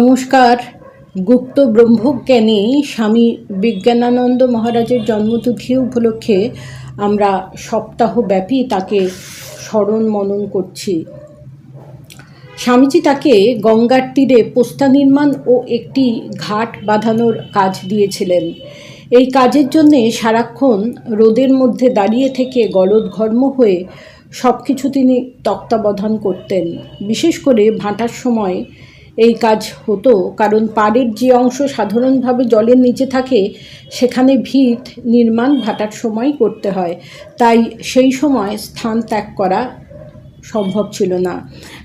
নমস্কার। গুপ্ত ব্রহ্মজ্ঞানী স্বামী বিজ্ঞানানন্দ মহারাজের জন্মতিথি উপলক্ষে আমরা সপ্তাহব্যাপী তাকে স্মরণ মনন করছি। স্বামীজি তাকে গঙ্গার তীরে পোস্তা নির্মাণ ও একটি ঘাট বাঁধানোর কাজ দিয়েছিলেন। এই কাজের জন্যে সারাক্ষণ রোদের মধ্যে দাঁড়িয়ে থেকে গলদঘর্ম হয়ে সব কিছু তিনি তত্ত্বাবধান করতেন। বিশেষ করে ভাঁটার সময় এই কাজ হতো, কারণ পাড়ের যে অংশ সাধারণভাবে জলের নিচে থাকে, সেখানে ভিত নির্মাণ ভাটার সময় করতে হয়। তাই সেই সময় স্থান ত্যাগ করা সম্ভব ছিল না।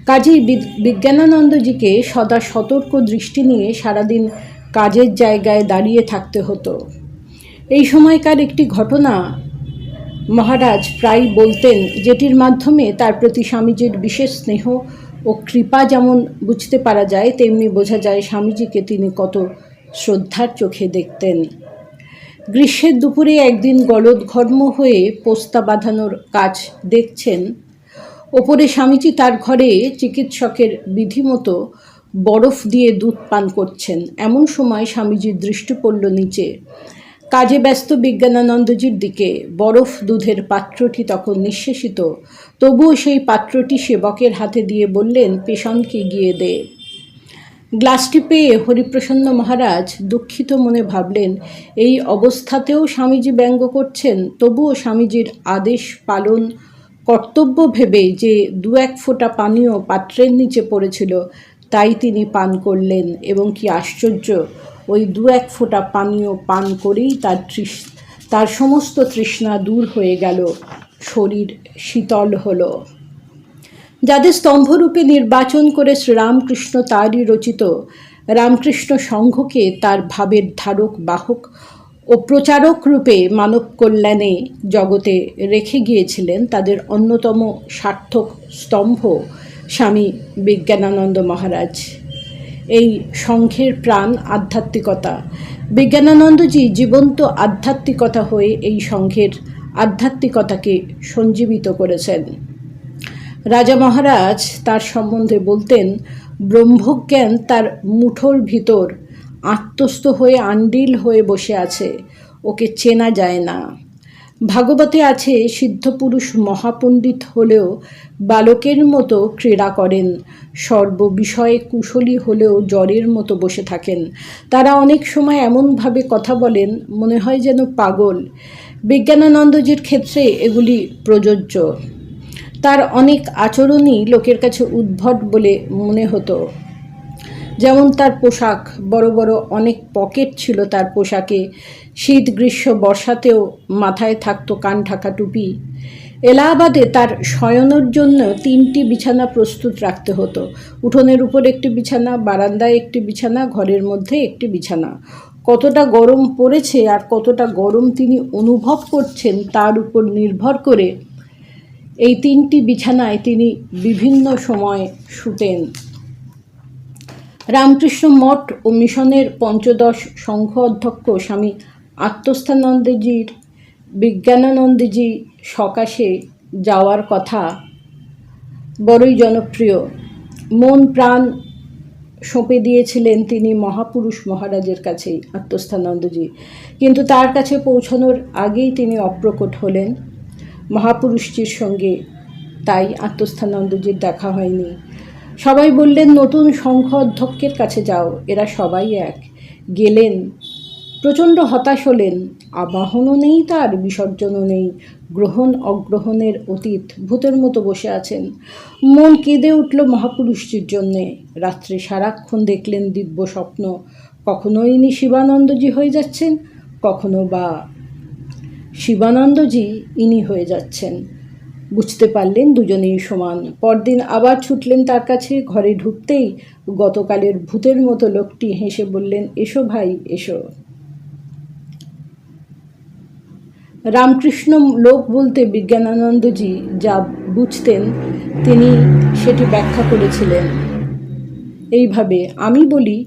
কাজেই বিজ্ঞানানন্দজিকে সদা সতর্ক দৃষ্টি নিয়ে সারাদিন কাজের জায়গায় দাঁড়িয়ে থাকতে হতো। এই সময়কার একটি ঘটনা মহারাজ প্রায় বলতেন, যেটির মাধ্যমে তার প্রতি স্বামীজির বিশেষ স্নেহ ও কৃপা যেমন বুঝতে পারা যায়, তেমনি বোঝা যায় স্বামীজিকে তিনি কত শ্রদ্ধার চোখে দেখতেন। গ্রীষ্মের দুপুরে একদিন গলদ ঘর্ম হয়ে পোস্তা বাঁধানোর কাজ দেখছেন। ওপরে স্বামীজি তার ঘরে চিকিৎসকের বিধিমতো বরফ দিয়ে দুধ পান করছেন। এমন সময় স্বামীজির দৃষ্টি পড়ল নিচে। কাজে ব্যস্ত বিজ্ঞানানন্দজির দিকে বরফ দুধের পাত্রটি তখন নিঃশেষিত। তবুও সেই পাত্রটি সেবকের হাতে দিয়ে বললেন, পেশনকে গিয়ে দে। গ্লাসটি পেয়ে হরিপ্রসন্ন মহারাজ দুঃখিত মনে ভাবলেন, এই অবস্থাতেও স্বামীজি ব্যঙ্গ করছেন, তবুও স্বামীজির আদেশ পালন কর্তব্য ভেবে যে দু এক ফোঁটা পানীয় পাত্রের নিচে পড়েছিল, তাই তিনি পান করলেন এবং কি আশ্চর্য ওই দু এক ফোঁটা পানীয় পান করেই তার তৃষ, তার সমস্ত তৃষ্ণা দূর হয়ে গেল, শরীর শীতল হলো। যাদের স্তম্ভরূপে নির্বাচন করে শ্রীরামকৃষ্ণ তারই রচিত রামকৃষ্ণ সংঘকে তার ভাবের ধারক, বাহক ও প্রচারক রূপে মানব কল্যাণে জগতে রেখে গিয়েছিলেন তাদের অন্যতম সার্থক স্তম্ভ স্বামী বিজ্ঞানানন্দ মহারাজ। এই সংঘের প্রাণ আধ্যাত্মিকতা। বিজ্ঞানানন্দজি জীবন্ত আধ্যাত্মিকতা হয়ে এই সংঘের আধ্যাত্মিকতাকে সঞ্জীবিত করেছেন। রাজা মহারাজ তার সম্বন্ধে বলতেন, ব্রহ্মজ্ঞান তার মুঠোর ভিতর আত্মস্থ হয়ে আন্ডিল হয়ে বসে আছে, ওকে চেনা যায় না। ভাগবতে আছে সিদ্ধপুরুষ মহাপণ্ডিত হলেও বালকের মতো ক্রীড়া করেন। সর্ববিষয়ে কুশলী হলেও জ্বরের মতো বসে থাকেন। তারা অনেক সময় এমনভাবে কথা বলেন, মনে হয় যেন পাগল। বিজ্ঞানানন্দজির ক্ষেত্রে এগুলি প্রযোজ্য। তার অনেক আচরণই লোকের কাছে উদ্ভট বলে মনে হতো। যেমন তার পোশাক, বড় বড় অনেক পকেট ছিল তার পোশাকে। শীত, গ্রীষ্ম, বর্ষাতেও মাথায় থাকতো কান ঢাকা টুপি। এলাহাবাদে তার শয়নের জন্য তিনটি বিছানা প্রস্তুত রাখতে হতো। উঠোনের উপর একটি বিছানা, বারান্দায় একটি বিছানা, ঘরের মধ্যে একটি বিছানা। কতটা গরম পড়েছে আর কতটা গরম তিনি অনুভব করছেন তার উপর নির্ভর করে এই তিনটি বিছানায় তিনি বিভিন্ন সময় শুতেন। রামকৃষ্ণ মঠ ও মিশনের পঞ্চদশ সংঘ অধ্যক্ষ স্বামী আত্মস্থানন্দজির বিজ্ঞানানন্দজি সকাশে যাওয়ার কথা বড়ই জনপ্রিয়। মন প্রাণ সঁপে দিয়েছিলেন তিনি মহাপুরুষ মহারাজের কাছেই আত্মস্থানন্দজি। কিন্তু তার কাছে পৌঁছানোর আগেই তিনি অপ্রকট হলেন। মহাপুরুষটির সঙ্গে তাই আত্মস্থানন্দজির দেখা হয়নি। সবাই বললেন, নতুন সংঘ অধ্যক্ষের কাছে যাও, এরা সবাই এক। গেলেন, প্রচণ্ড হতাশ হলেন, আবাহনও নেই তার, বিসর্জনও নেই, গ্রহণ অগ্রহণের অতীত ভূতের মতো বসে আছেন। মন কেঁদে উঠল মহাপুরুষটির জন্যে। রাত্রে সারাক্ষণ দেখলেন দিব্য স্বপ্ন কখনো ইনি শিবানন্দজি হয়ে যাচ্ছেন, কখনো বা শিবানন্দজি ইনি হয়ে যাচ্ছেন। বুঝতে পারলেন দুজনেই সমান। পরদিন আবার ছুটলেন তার কাছে, ঘরে ঢুকতেই গতকালের ভূতের মতো লোকটি হেসে বললেন, এসো ভাই, এসো। রামকৃষ্ণ লোক বলতে বিজ্ঞানানন্দজি যা বুঝতেন, তিনি সেটি ব্যাখ্যা করেছিলেন। এইভাবে, আমি বলি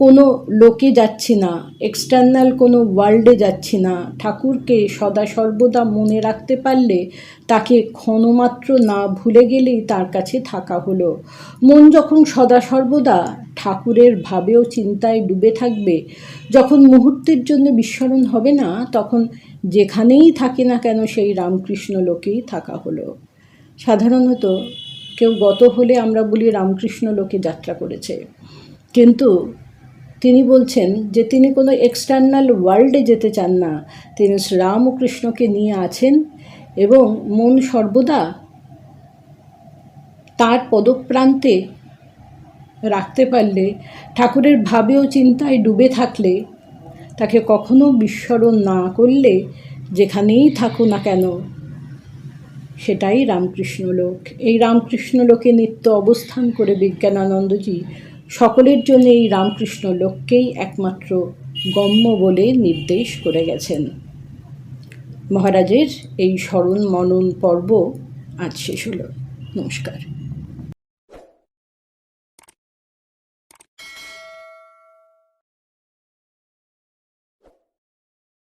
কোনো লোকে যাচ্ছি না এক্সটার্নাল কোনো ওয়ার্ল্ডে যাচ্ছি না। ঠাকুরকে সদা সর্বদা মনে রাখতে পারলে তাকে ক্ষণমাত্র না ভুলে গেলেই তার কাছে থাকা হলো। মন যখন সদা সর্বদা ঠাকুরের ভাবেও চিন্তায় ডুবে থাকবে, যখন মুহূর্তের জন্য বিস্মরণ হবে না, তখন যেখানেই থাকে না কেন সেই রামকৃষ্ণ লোকেই থাকা হলো। সাধারণত কেউ গত হলে আমরা বলি রামকৃষ্ণ লোকে যাত্রা করেছে। কিন্তু তিনি বলছেন যে তিনি কোনো এক্সটার্নাল ওয়ার্ল্ডে যেতে চান না। তিনি শ্রীরাম ও কৃষ্ণকে নিয়ে আছেন এবং মন সর্বদা তার পদপ্রান্তে রাখতে পারলে, ঠাকুরের ভাবে ও চিন্তায় ডুবে থাকলে, তাকে কখনো বিস্মরণ না করলে, যেখানেই থাকো না কেন, সেটাই রামকৃষ্ণ লোক এই রামকৃষ্ণ লোকে নিত্য অবস্থান করে বিজ্ঞানানন্দজি সকলের জন্য এই রামকৃষ্ণ লোককেই একমাত্র গম্য বলে নির্দেশ করে গেছেন। মহারাজের এই স্মরণ মনন পর্ব আজ শেষ হল। নমস্কার।